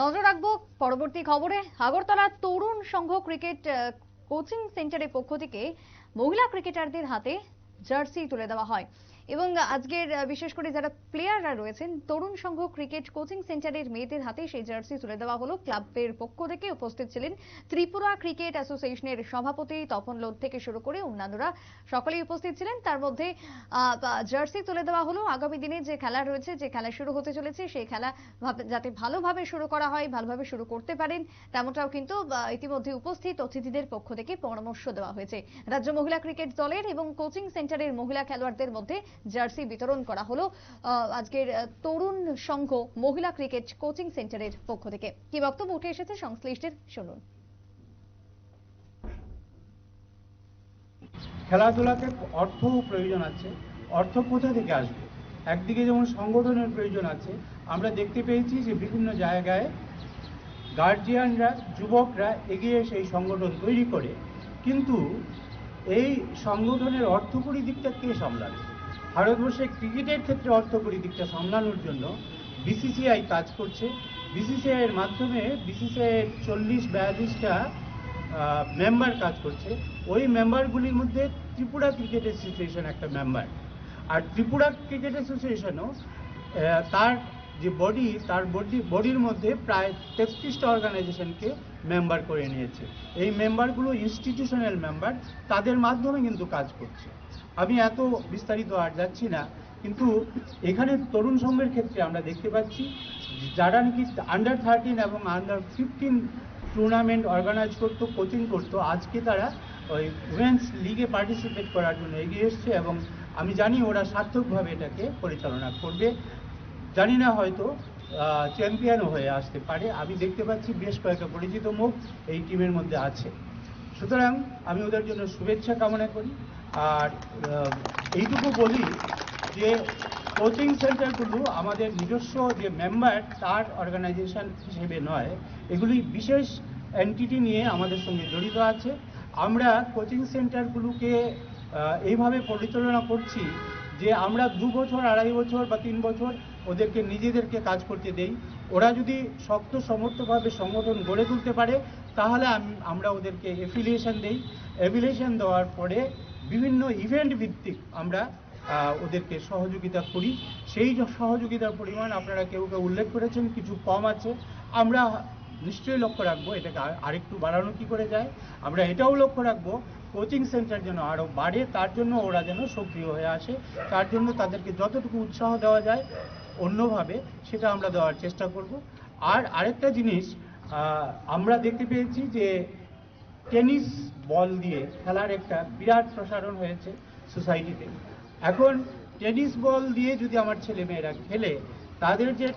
নজর রাখব পরবর্তী খবরে। আগরতলা তরুণ সংঘ ক্রিকেট কোচিং সেন্টারের পক্ষ থেকে মহিলা ক্রিকেটারদের হাতে জার্সি তুলে দেওয়া হয়। এবং আজকের বিশেষ করে যারা প্লেয়াররা রয়েছেন, তরুণ সংঘ ক্রিকেট কোচিং সেন্টারের মেয়েদের হাতে সেই জার্সি তুলে দেওয়া হলো। ক্লাবের পক্ষ থেকে উপস্থিত ছিলেন ত্রিপুরা ক্রিকেট অ্যাসোসিয়েশনের সভাপতি তপন লোধ থেকে শুরু করে অন্যান্যরা। সকলেই উপস্থিত ছিলেন। তার মধ্যে জার্সি তুলে দেওয়া হলো। আগামী দিনে যে খেলা রয়েছে, যে খেলা শুরু হতে চলেছে, সেই খেলা যাতে ভালোভাবে শুরু করা হয়, ভালোভাবে শুরু করতে পারেন, তেমনটাও কিন্তু ইতিমধ্যে উপস্থিত অতিথিদের পক্ষ থেকে পরামর্শ দেওয়া হয়েছে। রাজ্য মহিলা ক্রিকেট দলের এবং কোচিং সেন্টারের মহিলা খেলোয়াড়দের মধ্যে জার্সি বিতরণ করা হলো আজকের তরুণ সংঘ মহিলা ক্রিকেট কোচিং সেন্টারের পক্ষ থেকে। কি বক্তব্য উঠে এসেছে? সংশ্লিষ্টের শুনুন। খেলাধুলাতে অর্থ প্রয়োজন আছে। অর্থ কোথা থেকে আসবে? একদিকে যেমন সংগঠনের প্রয়োজন আছে, আমরা দেখতে পেয়েছি যে বিভিন্ন জায়গায় গার্জিয়ানরা যুবকরা এগিয়ে সেই সংগঠন তৈরি করে। কিন্তু এই সংগঠনের অর্থকরী দিকটা কে সামলাবে? ভারতবর্ষে ক্রিকেটের ক্ষেত্রে অর্থকরী দিকটা সামলানোর জন্য বিসিসিআই কাজ করছে। বিসিসিআই এর মাধ্যমে বিসিসিআই এর চল্লিশ বিয়াল্লিশটা মেম্বার কাজ করছে। ওই মেম্বারগুলির মধ্যে ত্রিপুরা ক্রিকেট অ্যাসোসিয়েশন একটা মেম্বার আর ত্রিপুরা ক্রিকেট অ্যাসোসিয়েশনও তার যে বডি তার বডি বডির মধ্যে প্রায় তেত্রিশটা অর্গানাইজেশনকে মেম্বার করে নিয়েছে। এই মেম্বারগুলো ইনস্টিটিউশনাল মেম্বার তাদের মাধ্যমে কিন্তু কাজ করছে। আমি এত বিস্তারিত আর যাচ্ছি না, কিন্তু এখানে তরুণ সংঘের ক্ষেত্রে আমরা দেখতে পাচ্ছি, যারা নাকি আন্ডার থার্টিন এবং আন্ডার ফিফটিন টুর্নামেন্ট অর্গানাইজ করতো কোচিং করতো, আজকে তারা ওই উমেন্স লিগে পার্টিসিপেট করার জন্য এগিয়ে এসছে এবং আমি জানি ওরা সার্থকভাবে এটাকে পরিচালনা করবে। জানি না হয়তো চ্যাম্পিয়নও হয়ে আসতে পারে। আমি দেখতে পাচ্ছি বেশ কয়েকটা পরিচিত মুখ এই টিমের মধ্যে আছে। সুতরাং আমি ওদের জন্য শুভেচ্ছা কামনা করি। আর এইটুকু বলি যে কোচিং সেন্টারগুলো আমাদের নিজস্ব যে মেম্বার তার অর্গানাইজেশন হিসেবে নয়। এগুলি বিশেষ এন্টিটি নিয়ে আমাদের সঙ্গে জড়িত আছে। আমরা কোচিং সেন্টারগুলোকে এইভাবে পরিচালনা করছি যে আমরা দু বছর, আড়াই বছর বা তিন বছর ওদেরকে, নিজেদেরকে কাজ করতে দেই। ওরা যদি শক্ত সমর্থভাবে সংগঠন গড়ে তুলতে পারে, তাহলে আম- আমরা ওদেরকে এফিলিয়েশন দেই। এফিলিয়েশন দেওয়ার পরে বিভিন্ন ইভেন্ট ভিত্তিক আমরা ওদেরকে সহযোগিতা করি। সেই সহযোগিতার পরিমাণ আপনারা কেউ কেউ উল্লেখ করেছেন, কিছু কম আছে। আমরা নিশ্চয়ই লক্ষ্য রাখব, এটাকে আরেকটু বাড়ানো কি করে যায়। আমরা এটাও লক্ষ্য রাখব কোচিং সেন্টার যেন আরও বাড়ে, তার জন্য ওরা যেন সক্রিয় হয়ে আসে। তার জন্য তাদেরকে যতটুকু উৎসাহ দেওয়া যায় অন্যভাবে সেটা আমরা দেওয়ার চেষ্টা করব। আর আরেকটা জিনিস আমরা দেখতে পেয়েছি যে টেনিস বল দিয়ে খেলার একটা বিরাট প্রসারণ হয়েছে সোসাইটিতে। এখন টেনিস বল দিয়ে যদি আমার ছেলে মেয়েরা খেলে, তাদের যে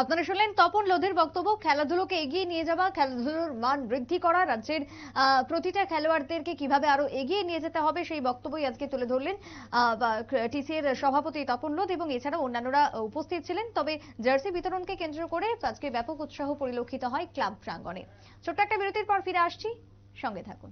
আপনারা শুনলেন তপন লোধের বক্তব্য। খেলাধুলোকে এগিয়ে নিয়ে যাওয়া, খেলাধুলোর মান বৃদ্ধি করা, রাজ্যের প্রতিটা খেলোয়াড়দেরকে কীভাবে আরও এগিয়ে নিয়ে যেতে হবে সেই বক্তব্যই আজকে তুলে ধরলেন টিসি এর সভাপতি তপন লোধ এবং এছাড়াও অন্যান্যরা উপস্থিত ছিলেন। তবে জার্সি বিতরণকে কেন্দ্র করে আজকে ব্যাপক উৎসাহ পরিলক্ষিত হয় ক্লাব প্রাঙ্গণে। ছোট্ট একটা বিরতির পর ফিরে আসছি। সঙ্গে থাকুন।